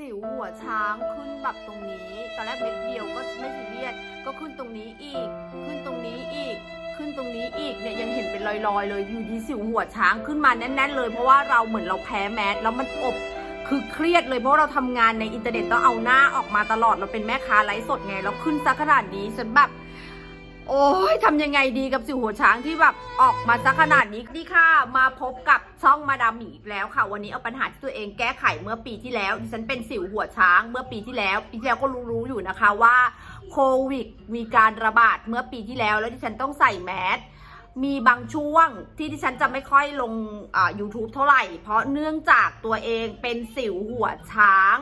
สิวหัวช้างขึ้นแบบตรงนี้ตอนแรกเม็ดเดียวก็ไม่ซีเรียสก็ขึ้นตรงนี้อีก ขึ้นตรงนี้อีก ขึ้นตรงนี้อีกเนี่ยยังเห็นเป็นรอยๆ เลยอยู่ดีสิวหัวช้างขึ้นมาแน่นๆเลย เพราะว่าเราเหมือนเราแพ้แมสแล้วมันอบคือเครียดเลยเพราะเราทำงานในอินเทอร์เน็ตต้องเอาหน้าออกมาตลอดเราเป็นแม่ค้าไลฟ์สดไงเราขึ้นซะขนาดนี้ฉันแบบ โอ้ยทำยังไงดีกับสิวหัวช้างที่แบบออกมาซักขนาดนี้ดีค่ะ มาพบกับช่องมาดามหมีอีกแล้วค่ะ วันนี้เอาปัญหาที่ตัวเองแก้ไขเมื่อปีที่แล้วดิฉันเป็นสิวหัวช้างเมื่อปีที่แล้ว ปีที่แล้วก็รู้ๆอยู่นะคะว่าโควิดมีการระบาดเมื่อปีที่แล้ว แล้วดิฉันต้องใส่แมสมีบางช่วงที่ดิฉันจะไม่ค่อยลงอ่า YouTube เท่าไหร่ เพราะเนื่องจากตัวเองเป็นสิวหัวช้าง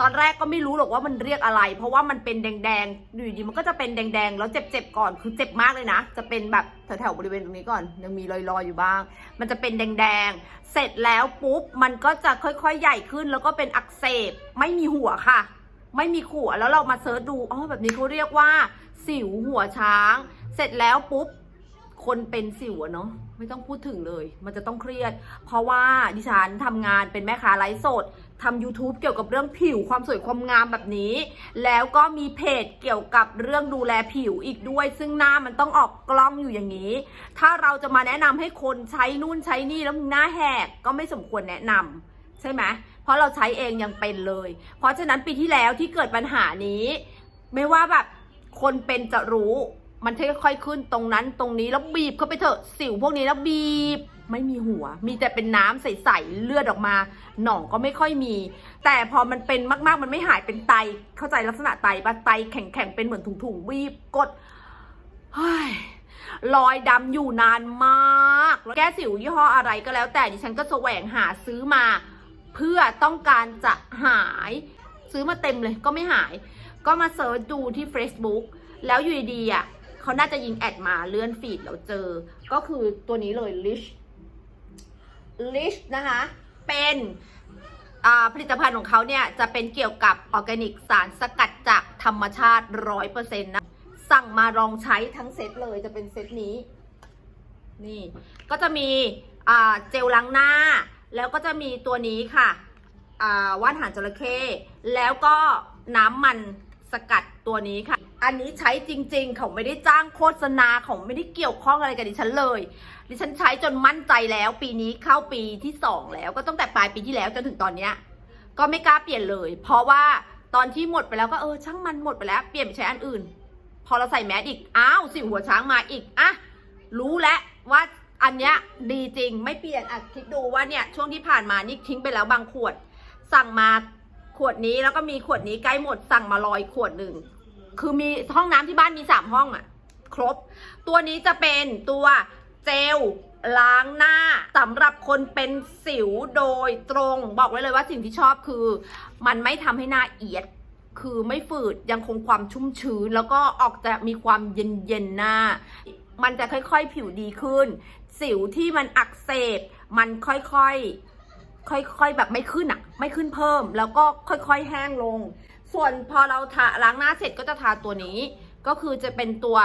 ตอนแรกก็ไม่รู้หรอกว่ามันเรียกอะไร เพราะว่ามันเป็นแดงๆอยู่ดีมันก็จะเป็นแดงๆ แล้วเจ็บๆก่อนคือเจ็บมากเลยนะ จะเป็นแบบแถวๆบริเวณตรงนี้ก่อน ยังมีรอยๆอยู่บ้าง มันจะเป็นแดงๆ เสร็จแล้วปุ๊บมันก็จะค่อยๆ ใหญ่ขึ้นแล้วก็เป็นอักเสบไม่มีหัวค่ะ ไม่มีขัวแล้วเรามาเซิร์ชดูอ๋อแบบนี้เขาเรียกว่า สิวหัวช้าง เสร็จแล้วปุ๊บคนเป็นสิวเนาะไม่ต้องพูดถึงเลย มันจะต้องเครียด เพราะว่าดิฉันทำงานเป็นแม่ค้าไลฟ์สด ทำ YouTube เกี่ยวกับเรื่องผิวความสวยความงามแบบนี้ แล้วก็มีเพจเกี่ยวกับเรื่องดูแลผิวอีกด้วย ซึ่งหน้ามันต้องออกกล้องอยู่อย่างนี้ ถ้าเราจะมาแนะนำให้คนใช้นู่นใช้นี่แล้วมึงหน้าแหกก็ไม่สมควรแนะนำใช่ไหมเพราะเราใช้เองยังเป็นเลย เพราะฉะนั้นปีที่แล้วที่เกิดปัญหานี้ ไม่ว่าแบบคนเป็นจะรู้มันค่อยๆขึ้นตรงนั้นตรงนี้แล้วบีบเข้าไปเถอะสิวพวกนี้แล้วบีบ ไม่มีหัว มีแต่เป็นน้ำใสๆเลือดออกมา หนองก็ไม่ค่อยมี แต่พอมันเป็นมากๆ มันไม่หายเป็นไต เข้าใจลักษณะไตปะไตแข็งๆ เป็นเหมือนถุงๆบีบกดเฮ้ยรอยดำอยู่นานมาก แก้สิวยี่ห้ออะไรก็แล้ว แต่ดิฉันก็แสวงหาซื้อมา เพื่อต้องการจะหาย ซื้อมาเต็มเลยก็ไม่หาย ก็มาเซิร์ชดูที่ Facebook แล้วอยู่ดีๆอะเขาน่าจะยิงแอดมาเลื่อนฟีดแล้วเจอ ก็คือตัวนี้เลย Lish Lish นะคะ เป็นผลิตภัณฑ์ของเขาเนี่ย จะเป็นเกี่ยวกับออร์แกนิกสารสกัดจากธรรมชาติ100%นะ สั่งมาลองใช้ทั้งเซตเลยจะเป็นเซตนี้ นี่ ก็จะมีเจลล้างหน้า แล้วก็จะมีตัวนี้ค่ะว่านหางจระเข้แล้วก็น้ำมันสกัดตัวนี้ค่ะ อันนี้ใช้จริง ๆ เขาไม่ได้จ้างโฆษณาเขาไม่ได้เกี่ยวข้องอะไรกับดิฉันเลย ดิฉันใช้จนมั่นใจแล้ว ปีนี้เข้าปีที่สองแล้ว ก็ตั้งแต่ปลายปีที่แล้วจนถึงตอนเนี้ย ก็ไม่กล้าเปลี่ยนเลย เพราะว่าตอนที่หมดไปแล้วก็เออช่างมันหมดไปแล้วเปลี่ยนไปใช้อันอื่น พอเราใส่แมสอีกอ้าวสิหัวช้างมาอีกอะรู้แล้วว่าอันเนี้ยดีจริงไม่เปลี่ยนอะคิดดูว่าเนี่ยช่วงที่ผ่านมานี่ทิ้งไปแล้วบางขวด สั่งมาขวดนี้แล้วก็มีขวดนี้ใกล้หมดสั่งมาลอยขวดหนึ่ง คือมีห้องน้ำที่บ้านมีสามห้องอะครบ ตัวนี้จะเป็นตัวเจลล้างหน้าสำหรับคนเป็นสิวโดยตรงบอกไว้เลยว่าสิ่งที่ชอบคือ มันไม่ทำให้หน้าเอียด คือไม่ฝืดยังคงความชุ่มชื้น แล้วก็ออกจะมีความเย็นๆหน้า มันจะค่อยๆผิวดีขึ้น สิวที่มันอักเสบ มันค่อยๆค่อยๆแบบไม่ขึ้นอะไม่ขึ้นเพิ่ม แล้วก็ค่อยๆแห้งลง ส่วนพอเราทาล้างหน้าเสร็จก็จะทาตัวนี้ ก็คือจะเป็นตัว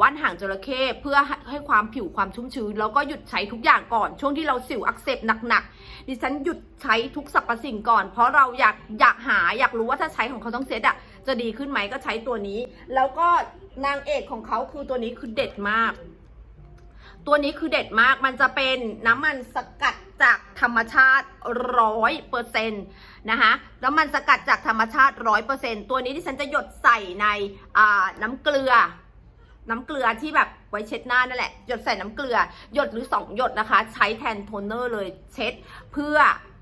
ว่านหางจระเข้เพื่อให้ความผิวความชุ่มชื้น แล้วก็หยุดใช้ทุกอย่างก่อน ช่วงที่เราสิวอักเสบหนักๆดิฉันหยุดใช้ทุกสรรพสิ่งก่อน เพราะเราอยากอยากหาอยากรู้ว่าถ้าใช้ของเขาทั้งเซตอะจะดีขึ้นไหมก็ใช้ตัวนี้ แล้วก็นางเอกของเขาคือตัวนี้คือเด็ดมาก ตัวนี้คือเด็ดมากมันจะเป็นน้ำมันสกัด จากธรรมชาติร้อยเปอร์เซ็นต์นะคะน้ำมันสกัดจากธรรมชาติร้อยเปอร์เซ็นต์ตัวนี้ที่ฉันจะหยดใส่ในน้ำเกลือ น้ำเกลือที่แบบไว้เช็ดหน้านั่นแหละ หยดใส่น้ำเกลือ หยดหรือ 2 หยดนะคะ ใช้แทนโทนเนอร์เลยเช็ดเพื่อ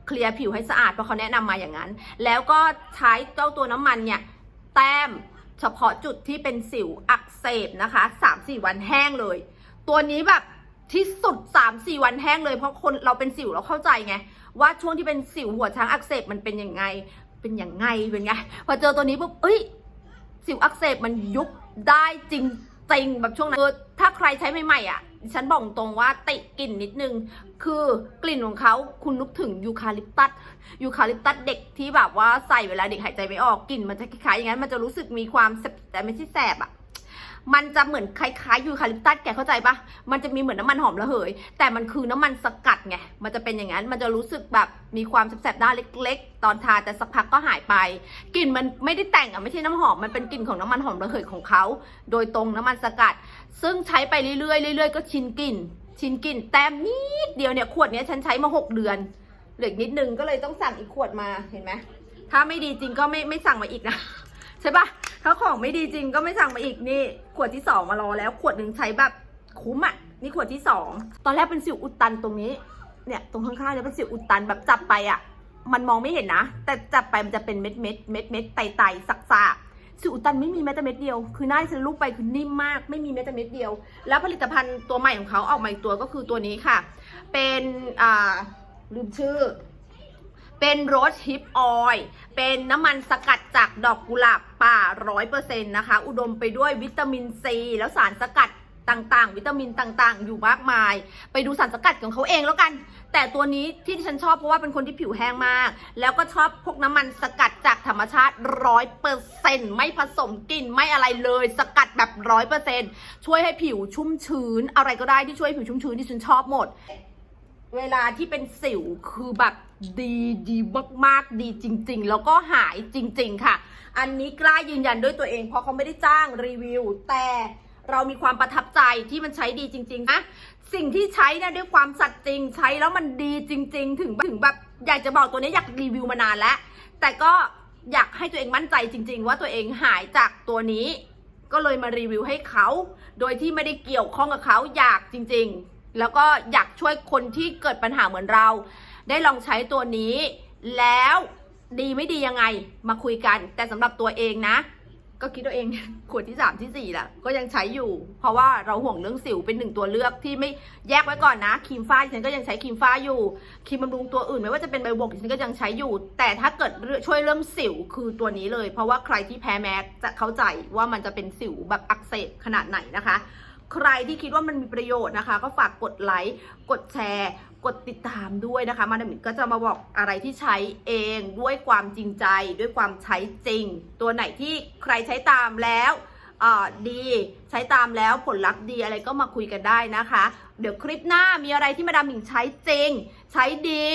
เคลียร์ผิวให้สะอาดเพราะเขาแนะนำมาอย่างนั้น แล้วก็ใช้เจ้าตัวน้ำมันเนี่ยแต้มเฉพาะจุดที่เป็นสิวอักเสบนะคะ 3-4 วันแห้งเลย ตัวนี้แบบ ที่สุด 3-4 วันแห้งเลยเพราะคนเราเป็นสิวเราเข้าใจไง ว่าช่วงที่เป็นสิวหัวช้างอักเสบมันเป็นยังไง เป็นยังไงเป็นไง พอเจอตัวนี้ปุ๊บเอ้ย สิวอักเสบมันยุบได้จริงจริงแบบช่วงนั้นเออถ้าใครใช้ใหม่ๆอะฉันบอกตรงว่าติกลิ่นนิดนึง คือกลิ่นของเขาคุณนึกถึงยูคาลิปตัสยูคาลิปตัสเด็กที่แบบว่าใส่เวลาเด็กหายใจไม่ออกกลิ่นมันจะคล้ายๆอย่างนั้นมันจะรู้สึกมีความแสบแต่ไม่ใช่แสบอะ มันจะเหมือนคล้ายๆยูคาลิปตัสแกเข้าใจปะมันจะมีเหมือนน้ำมันหอมระเหย แต่มันคือน้ำมันสกัดไง มันจะเป็นอย่างนั้น มันจะรู้สึกแบบมีความแสบๆด้านเล็ก ๆ ตอนทาแต่สักพักก็หายไปกลิ่นมันไม่ได้แต่งอะไม่ใช่น้ำหอม มันเป็นกลิ่นของน้ำมันหอมระเหยของเขา โดยตรงน้ำมันสกัด ซึ่งใช้ไปเรื่อยๆเรื่อยๆก็ชินกลิ่น ชินกลิ่นแต้มนิดเดียวเนี่ยขวดเนี้ยฉันใช้มาหกเดือนเหลือนิดนึงก็เลยต้องสั่งอีกขวดมาเห็นไหมถ้าไม่ดีจริงก็ไม่ไม่สั่งมาอีกนะใช่ปะ ถ้าของไม่ดีจริงก็ไม่สั่งมาอีกนี่ ขวดที่สองมารอแล้ว ขวดหนึ่งใช้แบบคุ้มอะ นี่ขวดที่สอง ตอนแรกเป็นสิวอุดตันตรงนี้ เนี่ยตรงข้างๆเนี่ยเป็นสิวอุดตันแบบจับไปอะ มันมองไม่เห็นนะ แต่จับไปมันจะเป็นเม็ดเม็ดเม็ดเม็ดไตไตสักสากๆสิวอุดตันไม่มีแม้แต่เม็ดเดียว คือหน้าฉันลูกไปคือนิ่มมาก ไม่มีแม้แต่เม็ดเดียว แล้วผลิตภัณฑ์ตัวใหม่ของเขาออกมาอีกตัวก็คือตัวนี้ค่ะ เป็นอ่าลืมชื่อ เป็นโรสฮิปออยล์เป็นน้ำมันสกัดจากดอกกุหลาบป่าร้อยเปอร์เซ็นต์นะคะ อุดมไปด้วยวิตามินซี แล้วสารสกัดต่างๆ วิตามินต่างๆ อยู่มากมาย ไปดูสารสกัดของเขาเองแล้วกัน แต่ตัวนี้ที่ฉันชอบเพราะว่าเป็นคนที่ผิวแห้งมาก แล้วก็ชอบพวกน้ำมันสกัดจากธรรมชาติร้อยเปอร์เซ็นต์ไม่ผสมกลิ่นไม่อะไรเลย สกัดแบบร้อยเปอร์เซ็นต์ช่วยให้ผิวชุ่มชื้น อะไรก็ได้ที่ช่วยให้ผิวชุ่มชื้นที่ฉันชอบหมด เวลาที่เป็นสิวคือแบบ ดีดีมากๆดีจริง ๆ แล้วก็หายจริง ๆ ค่ะ อันนี้กล้ายืนยันด้วยตัวเอง เพราะเขาไม่ได้จ้างรีวิว แต่เรามีความประทับใจที่มันใช้ดีจริงๆนะสิ่งที่ใช้เนี่ยด้วยความสัตย์จริงใช้แล้วมันดีจริง ๆ ถึงถึงแบบอยากจะบอกตัวนี้อยากรีวิวมานานแล้ว แต่ก็อยากให้ตัวเองมั่นใจจริง ๆ ว่าตัวเองหายจากตัวนี้ ก็เลยมารีวิวให้เขา โดยที่ไม่ได้เกี่ยวข้องกับเขาอยากจริง ๆ แล้วก็อยากช่วยคนที่เกิดปัญหาเหมือนเรา ได้ลองใช้ตัวนี้ แล้วดีไม่ดียังไงมาคุยกัน แต่สำหรับตัวเองนะ ก็คิดตัวเองขวดที่ 3 ที่4แหละก็ยังใช้อยู่ เพราะว่าเราห่วงเรื่องสิวเป็นหนึ่งตัวเลือกที่ไม่แยกไว้ก่อนนะครีมฝ้าฉันก็ยังใช้ครีมฝ้าอยู่ครีมบำรุงตัวอื่นไม่ว่าจะเป็นใบบกฉันก็ยังใช้อยู่ แต่ถ้าเกิดช่วยเรื่องสิวคือตัวนี้เลย เพราะว่าใครที่แพ้แม็กจะเข้าใจว่ามันจะเป็นสิวแบบอักเสบขนาดไหนนะคะ ใครที่คิดว่ามันมีประโยชน์นะคะ ก็ฝากกดไลค์กดแชร์ กดติดตามด้วยนะคะมาดามหมินก็จะมาบอกอะไรที่ใช้เองด้วยความจริงใจ ด้วยความใช้จริง ตัวไหนที่ใครใช้ตามแล้วดีใช้ตามแล้วผลลัพธ์ดีอะไรก็มาคุยกันได้นะคะ เดี๋ยวคลิปหน้ามีอะไรที่มาดามหมิงใช้จริง ใช้ดี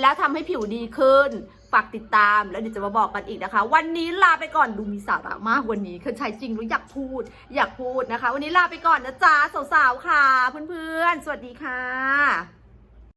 แล้วทำให้ผิวดีขึ้น ฝากติดตามแล้วเดี๋ยวจะมาบอกกันอีกนะคะ วันนี้ลาไปก่อนดูมีสาระมากวันนี้คือใช้จริงรู้อยากพูด อยากพูดนะคะ วันนี้ลาไปก่อนนะจ๊ะสาวๆค่ะ เพื่อนๆ สวัสดีค่ะ